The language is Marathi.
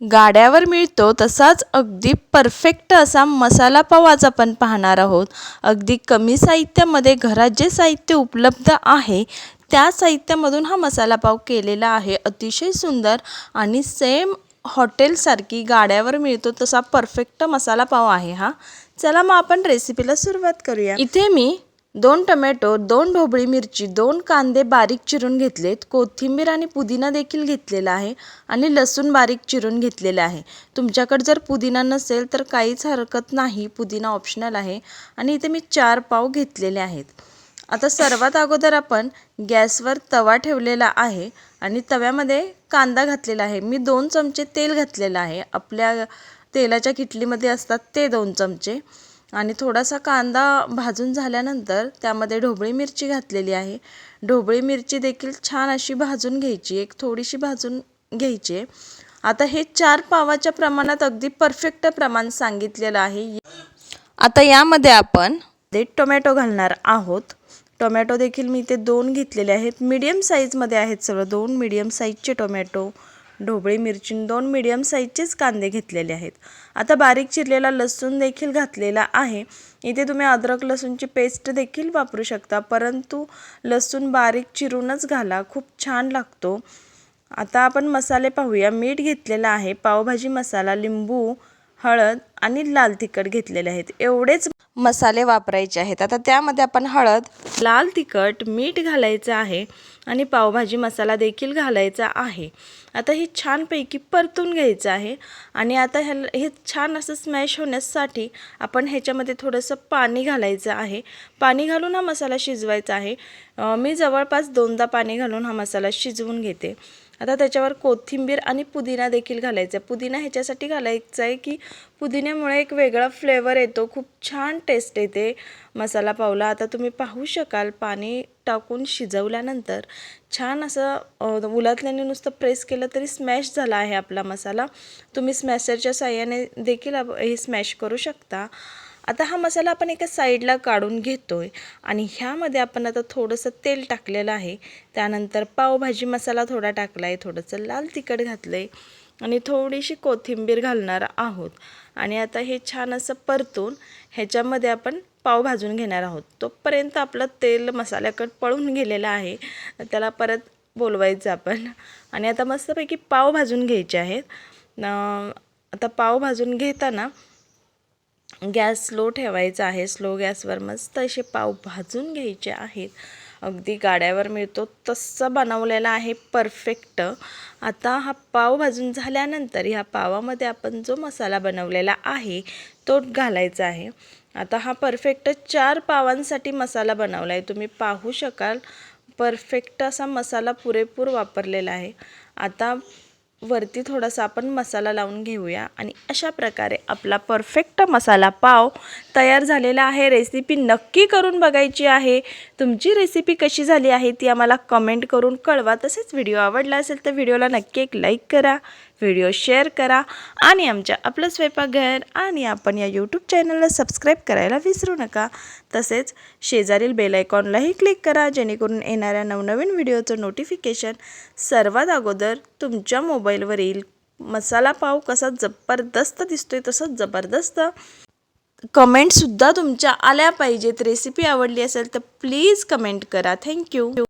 गाड्यावर मिळतो तसाच अगदी परफेक्ट असा मसाला पाव आज आपण पाहणार आहोत. अगदी कमी साहित्यामध्ये घरात जे साहित्य उपलब्ध आहे त्या साहित्यामधून हा मसाला पाव केलेला आहे. अतिशय सुंदर आणि सेम हॉटेलसारखी गाड्यावर मिळतो तसा परफेक्ट मसाला पाव आहे हा. चला मग आपण रेसिपीला सुरुवात करूया. इथे मी दोन टोमॅटो दोन ढोबळी मिरची दोन कांदे बारीक चिरून घेतलेत. कोथिंबीर आणि पुदिना देखील घेतलेला आहे आणि लसूण बारीक चिरून घेतलेला आहे. तुमच्याकडे जर पुदिना नसेल तर काहीच हरकत नाही. पुदिना ऑप्शनल आहे आणि इथे मी चार पाव घेतलेले आहेत. आता सर्वात अगोदर आपण गॅसवर तवा ठेवलेला आहे आणि तव्यामध्ये कांदा घातलेला आहे. मी दोन चमचे तेल घातलेलं आहे. आपल्या तेलाच्या किटलीमध्ये असतात ते दोन चमचे. आणि थोडासा कांदा भाजून झाल्यानंतर त्यामध्ये ढोबळी मिरची घातलेली आहे. ढोबळी मिरची देखील छान अशी भाजून घ्यायची एक थोडीशी भाजून घ्यायची. आहे आता हे चार पावाच्या प्रमाणात अगदी परफेक्ट प्रमाण सांगितलेलं आहे. आता यामध्ये आपण ते टोमॅटो घालणार आहोत. टोमॅटो देखील मी ते दोन घेतलेले आहेत. मीडियम साईजमध्ये आहेत सगळं दोन मीडियम साईजचे टोमॅटो. ढोबळी मिरची दोन मीडियम साईजचेच कांदे घेतलेले आहेत. आता बारीक चिरलेला लसूण देखील घातलेला आहे. इथे तुम्ही अद्रक लसूणची पेस्ट देखील वापरू शकता परंतु लसूण बारीक चिरूनच घाला खूप छान लागतो. आता आपण मसाले पाहूया. मीठ घेतलेलं आहे पावभाजी मसाला लिंबू हळद आणि लाल तिखट घेतलेले आहेत. एवढेच मसाले वापरायचे आहेत. आता त्यामध्ये आपण हळद लाल तिखट मीठ घालायचं आहे आणि पावभाजी मसाला देखील घालायचा आहे. आता हे छानपैकी परतून घ्यायचं आहे आणि आता ह्या हे छान असं स्मॅश होण्यासाठी आपण ह्याच्यामध्ये थोडंसं पाणी घालायचं आहे. पाणी घालून हा मसाला शिजवायचा आहे. मी जवळपास दोनदा पाणी घालून हा मसाला शिजवून घेते. आता त्याच्यावर कोथिंबीर आणि पुदिना देखील घालायचा. आहे पुदिना ह्याच्यासाठी घालायचा आहे की पुदिन्यामुळे एक वेगळा फ्लेवर येतो. खूप छान टेस्ट येते मसाला पावला. आता तुम्ही पाहू शकाल पाणी टाकून शिजवल्यानंतर छान असं उलातल्याने नुसतं प्रेस केलं तरी स्मॅश झाला आहे आपला मसाला. तुम्ही स्मॅशरच्या साह्याने देखील हे स्मॅश करू शकता. आता हा मसाला आपण एका साईडला काढून घेतो आहे आणि ह्यामध्ये आपण आता थोडंसं तेल टाकलेलं आहे. त्यानंतर पावभाजी मसाला थोडा टाकला आहे थोडंसं लाल तिखट घातलं आहे आणि थोडीशी कोथिंबीर घालणार आहोत. आणि आता हे छान असं परतून ह्याच्यामध्ये आपण पाव भाजून घेणार आहोत. तोपर्यंत आपलं तेल मसाल्याकडे पळून गेलेलं आहे. त्याला परत बोलवायचं आपण. आणि आता मस्तपैकी पाव भाजून घ्यायचे आहेत. आता पाव भाजून घेताना गॅस स्लो ठेवायचा आहे. स्लो गॅसवर मस्त असे पाव भाजून घ्यायचे आहेत. अगदी गाड्यावर मिळतो तसं बनवलेला आहे परफेक्ट. आता हा पाव भाजून झाल्यानंतर ह्या पावामध्ये आपण जो मसाला बनवलेला आहे तो घालायचा आहे. आता हा परफेक्ट चार पावांसाठी मसाला बनवला आहे तुम्ही पाहू शकाल परफेक्ट असा मसाला पुरेपूर वापरलेला आहे. आता वरती थोडासा आपण मसाला लावून घेऊया. आणि अशा प्रकारे आपला परफेक्ट मसाला पाव तयार झालेला आहे. रेसिपी नक्की करून बघायची आहे. तुमची रेसिपी कशी झाली आहे ती आम्हाला कमेंट करून कळवा. तसेच व्हिडिओ आवडला असेल तर व्हिडिओला नक्की एक लाईक करा. व्हिडिओ शेअर करा आणि आमच्या आपलं स्वयंपाकघर आणि आपण या यूट्यूब चॅनलला सबस्क्राईब करायला विसरू नका. तसेच शेजारील बेलायकॉनलाही क्लिक करा जेणेकरून येणाऱ्या नवनवीन व्हिडिओचं नोटिफिकेशन सर्वात अगोदर तुमच्या मोबाईलवर येईल मसाला पाव कसा जबरदस्त दिसतोय तसंच जबरदस्त कमेंटसुद्धा तुमच्या आल्या पाहिजेत. रेसिपी आवडली असेल तर प्लीज कमेंट करा. थँक्यू